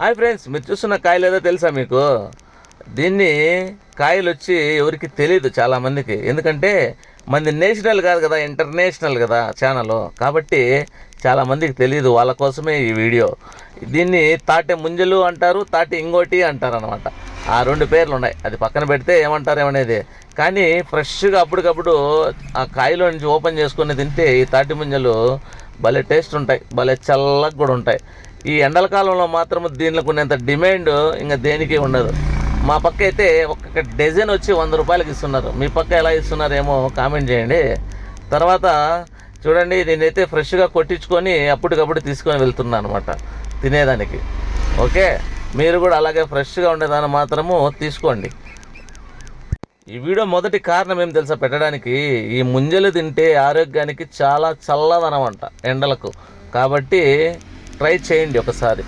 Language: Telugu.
హాయ్ ఫ్రెండ్స్ మీరు చూస్తున్న కాయలు ఏదో తెలుసా మీకు? దీన్ని కాయలు వచ్చి ఎవరికి తెలియదు చాలామందికి ఎందుకంటే మంది నేషనల్ కాదు కదా ఇంటర్నేషనల్ కదా ఛానల్. కాబట్టి చాలామందికి తెలియదు వాళ్ళ కోసమే ఈ వీడియో. దీన్ని తాటి ముంజలు అంటారు తాటి ఇంకోటి అంటారు అనమాట ఆ రెండు పేర్లు ఉన్నాయి. అది పక్కన పెడితే ఏమంటారు ఏమనేది? కానీ ఫ్రెష్గా అప్పటికప్పుడు ఆ కాయలో నుంచి ఓపెన్ చేసుకుని తింటే ఈ తాటి ముంజలు భలే టేస్ట్ ఉంటాయి భలే చల్లగా కూడా ఉంటాయి. ఈ ఎండల కాలంలో మాత్రం దీనికి ఉన్నంత డిమాండ్ ఇంకా దేనికి ఉండదు. మా పక్క అయితే ఒక్కొక్క డజన్ వచ్చి వంద రూపాయలకి ఇస్తున్నారు. మీ పక్క ఎలా ఇస్తున్నారేమో కామెంట్ చేయండి. తర్వాత చూడండి నేనైతే ఫ్రెష్గా కొట్టించుకొని అప్పటికప్పుడు తీసుకొని వెళ్తున్నాను అనమాట తినేదానికి. ఓకే? మీరు కూడా అలాగే ఫ్రెష్గా ఉండేదాన్ని మాత్రము తీసుకోండి. ఈ వీడియో మొదటి కారణం ఏం తెలుసా? పెట్టడానికి ఈ ముంజలు తింటే ఆరోగ్యానికి చాలా చల్లదనమంట ఎండలకు. కాబట్టి ట్రై చేయండి ఒకసారి.